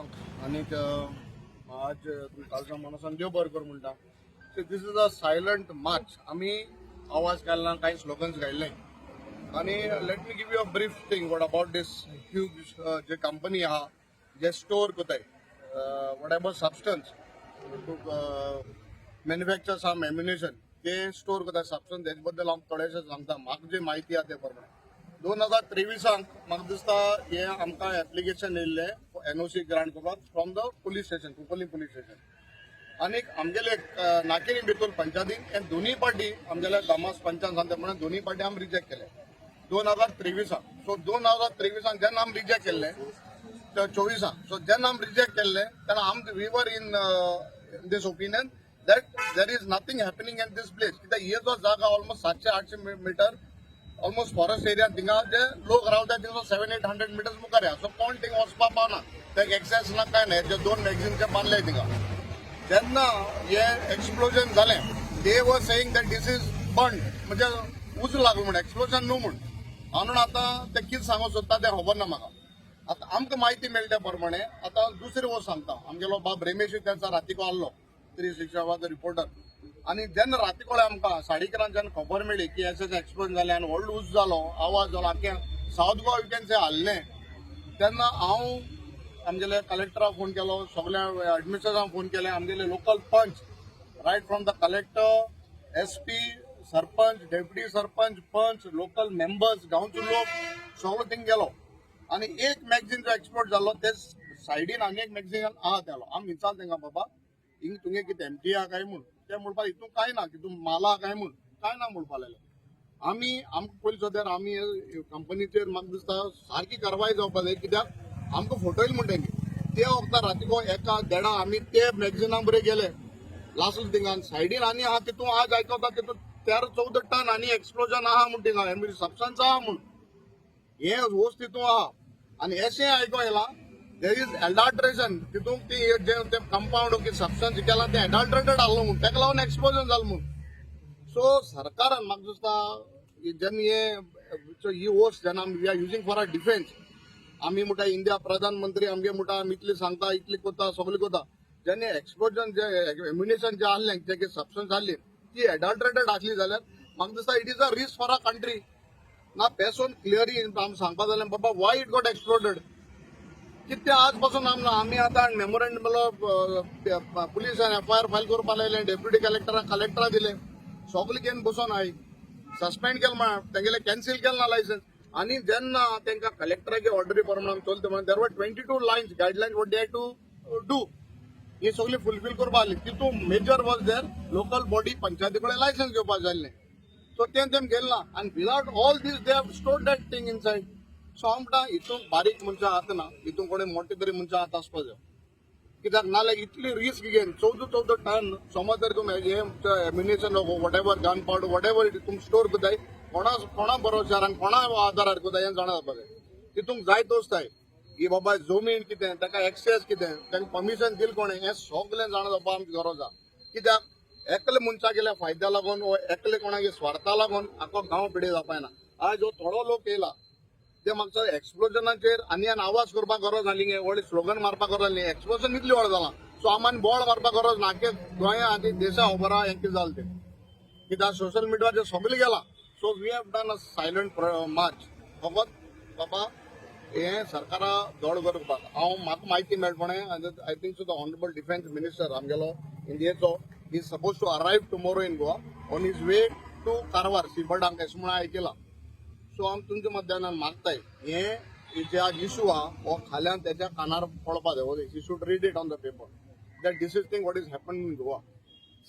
आनीक आज कालच्या मनासान देव बर कर म्हणटा so this is a silent march आमी आवाज घालना कांय स्लोगन्स गायले आनी let me give you a brief thing what about this huge जे कंपनी आहा जे स्टोर कोताय whatever substance manufacture some ammunition ते स्टोर कोताय सबस्टन्स तेजे बद्दल हांव थोडेशें सांगता. म्हाका जी म्हायती आहा ते प्रमाणे. दोन हजार तेवीसांक म्हाका दिसता हे आमकां एप्लिकेशन येयल्लें एनओसी ग्रांट करपाक from the police station Cuncolim police station आनीक आमगेले अ, नाकेरी भितूर पंचायतीन हे दोनूय पार्टी आमगेले दामास पंचायत सांगता. म्हणून दोनूय पार्टी आमी रिजेक्ट केले. दोन हजार त्रेवीसांक सो दोन हजार तेवीसाक जेन्ना आमी रिजेक्ट केल्ले तर सो जेन्ना आमी रिजेक्ट केल्ले तेन्ना आम we were in this opinion that there is nothing happening in this place कित्याक हे जो जागा ऑलमोस्ट सातशे आठशे मिटर ऑलमोस्ट फॉरेस्ट एरिया थिंगा जे लोक रावता थिंगा सेवन एट हंड्रेड मिटर्स मुखार सो कोण थिंगा वचपाक पावना ते एक्सेस ना काय नाही जे दोन मॅगझिनचे बांदले थिंगा जेन्ना हे एक्सप्लोजन जालें दे वर सेईंग दॅट दीस इज बंड म्हणजे उज लागलो म्हण एक्सप्लोजन न्हू म्हण म्हणून आतां ते कितें सांगू सोदता तें खबर ना म्हाका आतां आमकां म्हायती मेळटा प्रमाणे आतां दुसरी वस्त सांगता. आमगेलो बाब रमेश त्यांचा रातीको आहलो थ्री सिक्स रिपोर्टर आनी जेन्ना रातीकोळे आमकां साडे इकरांक जेन्ना खबर मेळ्ळी की एस एस एक्सप्लोजन जालें आनी व्हडलो उज जालो आवाज जालो आख्या सावथ गोवा विकेन्सी हाल्लें तेन्ना हांव आमगेले कलेक्टराक फोन केलो सगळ्या एडमिनिस्ट्रेटरांक फोन केले आमगेले local panch right from the collector S P sarpanch deputy sarpanch panch local members गांवचे लोक सगळो थिंग गेलो. आनी एक मॅगझिनचो एक्सपोर्ट जालो ते सायडीन आनी एक मॅगझिन आहा तेलो आमी विचार तेंका बाबा हिंग तुगे कितें एमटी आहा काय म्हूण ते म्हणपा हितून कांय ना हितून माला आहा काय म्हूण काय ना म्हणपा लागले आमी आमकां पयलीं सद्यार आमी कंपनीचेर म्हाका दिसता सारकी कारवाय जावपा जाय कित्याक आमकां फोटो येयले म्हणटा तेंगे ते वखदां रातीको एका देडा आमी ते मॅगझिना बरें गेले. लास्ट थिंगान सायडीन आनी आहा तितून आज आयकता तितून तेरा चवदा टन आनी एक्सप्लोजन आहा म्हूण थिंगा सबस्टन्स आहा म्हूण. हे वस्त तितून आहा आनी एशें आयको येलां देर इज एडल्ट्रेशन तितून ती जे ते कंपाऊंड की सबस्टन्स केला ते एडल्ट्रेटेड आहलो म्हूण तेका लागून एक्सपोजन जालें म्हूण सो सरकारान म्हाका दिसता जेन्ना हे ही वस्त जेन्ना we are using for a defence आमी म्हणटा इंडिया प्रधानमंत्री आमगे म्हणटा आमी इतली सांगता इतली कोता सगळी कोता. जेन्ना एक्सपोजन जे एम्युनेशन जे आहलें जे सबस्टन्स आहली ती एडल्ट्रेटेड आसली जाल्यार म्हाका दिसता it is a risk for a country ना पेसून क्लियरी आमी सांगपा जाल्यार बाबा वाय इट गॉट एक्सप्लोडेड कितें आज पासून आमना आमी आतां मेमोरेंडम पुलिसान एफ आय आर फायल करपाक लायलें डेप्युटी कलेक्टराक कलेक्टरा दिलें. सगळें घेवन बसून आय सस्पेंड केलें म्हळ्यार तेंगेले कॅन्सील केलें ना लायसन्स आनी जेन्ना तेंकां कलेक्टराचे ऑर्डरी प्रमाणान चलता म्हणून there were twenty two lines guidelines what they to do ही सगळी फुलफील करपाक आसली तितून major was there local body panchayati कडेन लायसन्स घेवपाक जाय आसलें सो तें तेम गेलें ना आनी without all this they have store that thing inside हांव म्हणटा हितून बारीक मनशां आहात ना हितून कोणी मोठे तरी मनशां आहात आसपा जाय कित्याक नाल्यार इतली रिस्क घेवन चवदा चवदा टायम समज जर तुमी हे ammunition whatever gun powder what तुमी स्टोर करताय कोणा कोणा भरोशार आनी कोणा आदारार हाडकोताय हें जाणा जावपा जाय तितूंक जाय तोचताय की बाबा जमीन कितें ताका एक्सेस कितें तांकां परमिशन दिल कोणें हें सगळें जाणा जावपा आमची गरज आहा कित्याक एकले मनशागेल्या फायद्या लागून वो एकले कोणागे स्वार्था लागून आखो गांव पिडे जावपाय ना. आज हो थोडो लोक येयला ते मागचं एक्सप्लोजनाचेर आनी आनी आवाज करपाक गरज आसली गे व्हडले स्लोगन मारपाक गरज आसली एक्सप्लोजन इतली व्हड जाला सो आमी बोळ मारपाक गरज ना आख्या गोंया आनी देशा खबर हें कितें जालें तें. कित्याक सोशल मिडियाचेर सगळें गेला. So we have done a silent march फकत बाबा हें सरकारा दड करपाक हांव म्हाका म्हायती मेळपणे I think so the honourable defence minister आमगेलो इंडियेचो he suppose to arrive tomorrow in Goa on his way to Karwar सिबर्डांक अशें म्हणून आयकलां सो तुमच्या मध्यान मागताय. हे जे आज इशू आहा हो खाल्यान त्याच्या कानार पडपा जाय he should read it on the paper that this is thing what is happen in Goa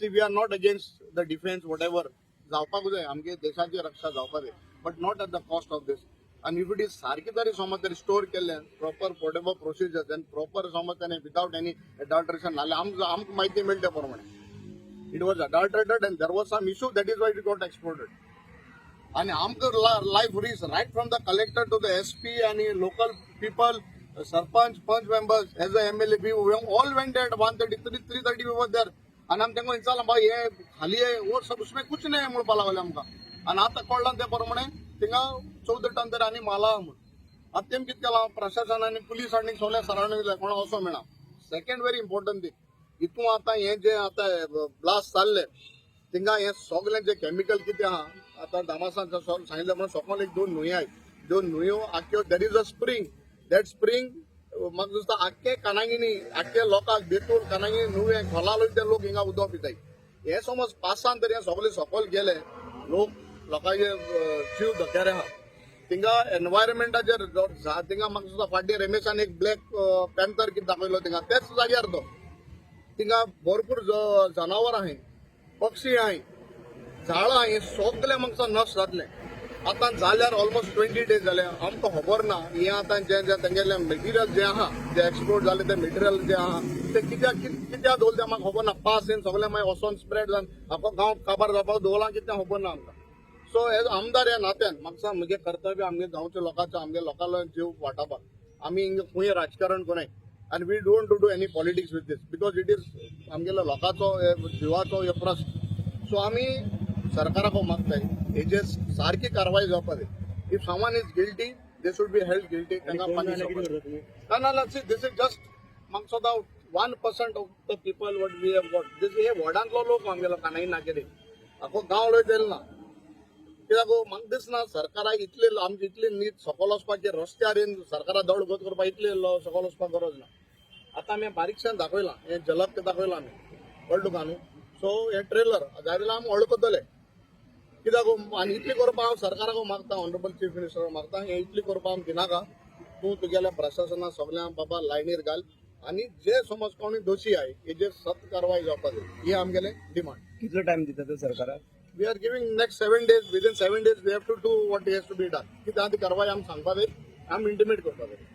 see we are not against the defence whatever जावपाक जाय आमगे देशाची रक्षा जावपाक जाय. But not at the cost of this आनी if it is सारकें तरी समज तरी स्टोर केल्लें proper what procedure then proper समज ताणें विदाउट एनी एडल्ट्रेशन नाल्यार आमकां आमकां म्हायती मेळटा प्रमाणे it was adulterated and there was some issue that is why it got exported आणि आमचं life risk right from the collector to the S P आणि local people sarpanch panch members as a M L A be all went at one thirty three three thirty we there आणि आमी तांकां विचारलें bye हे खाली हे वो सब उसमें कुछ नाही म्हणपा लागले आमकां. आणि आता कळलं ते प्रमाणे थिंगा चौदा टन तरी आनी माला म्हूण आता तेम कितें केलां प्रशासनान पुलिसांनी आनी सगळ्या कोणा वचों मेळना सेकंड व्हेरी इम्पॉर्टंट थिंग हितूं आतां हे जे आतां ब्लास्ट जाल्ले थिंगा हे सगळें जे केमिकल कितें आहा आतां दामासान सांगितलं म्हणून सकयल एक दोन न्हंयो आहेत. दोन न्हंयो आख्यो that is a spring that spring म्हाका दिसता आख्खे कानांगिनी आख्खे लोकांक बेतूल कानागिनी न्हंये खोलालो ते लोक हिंगा उदक पिताय हे समज पासान तरी हे सगळे सकल गेले लोक लोकांचे जीव धोक्यार आहा तिंगा एनवायरमेंटाचेर जो- जा- म्हाका दिसता फाटीं रमेशान एक ब्लॅक पॅन्थर कितें दाखयलो तिंगा. त्याच जाग्यार तो. तिंगा भरपूर जनावर आहाय पक्षी आहाय झाडां आहाय हे सगळे म्हाका नश्ट जातले. आतां जाल्यार ऑलमोस्ट ट्वेंटी डेज जाले. आमकां खबर ना हे आतां जे जे तेंगेले मटेरियल जे आहा जे एक्सपोर्ट जाले ते मटेरियल जे आहा ते कित्याक कित- कित्याक दवरले ते म्हाका खबर ना. पास येवन सगळे मागीर वचोन स्प्रेड जावन आमकां गांव काबार जावपाक दवरलां कितें खबर ना आमकां. सो एज आमदार ह्या नात्यान म्हाका सांग म्हजें कर्तव्य आमगे गांवच्या लोकांचो आमगे लोकांलो जीव वाटावपाक आमी हिंगा खंय राजकारण कोणाय. आनी we don't to do any politics with this because it is आमगेलो लोकांचो हे जिवाचो हे प्रश्न. सो आमी सरकाराक मागताय हेजेर सारकी कारवाय जावपा जाय if someone is guilty they should be held guilty ना ना ना दिस इज जस्ट म्हाका सदां one percent of the people what we have got this हे वॉर्डांतलो लोक आमगेलो कानाई नाकेरे आखो गांव लयत ना. कित्याक म्हाका दिसना सरकाराक इतले आमचे इतले नीट सकयल वचपाचे रस्त्यार येवन सरकारा दौड गत करपाक इतले लो- सकयल वचपाक गरज ना. आतां आमी बारीकशें दाखयलां हें झलक दाखयलां आमी कळ्ळें तुका न्हू? सो हे ट्रेलर जाल्यार आमी वळखतले कित्याक आनी इतली करपाक हांव सरकाराक मागता ऑनरेबल चीफ मिनिस्टर मागता हे इतली करपाक आमी दिनाका तूं तुगेल्या प्रशासनाक सगळ्यांक बाबा लायनीर घाल. आनी जे समज कोणी दोशी आहाय हेजेर सक्त कारवाय जावपाक जाय ही आमगेलें डिमांड कितलो टाइम दिता ते सरकाराक? We are giving next seven days within seven days we have to do what has to be done. कितें आहा ती कारवाय आमी सांगपा जाय आमी इंटिमेट करपा जाय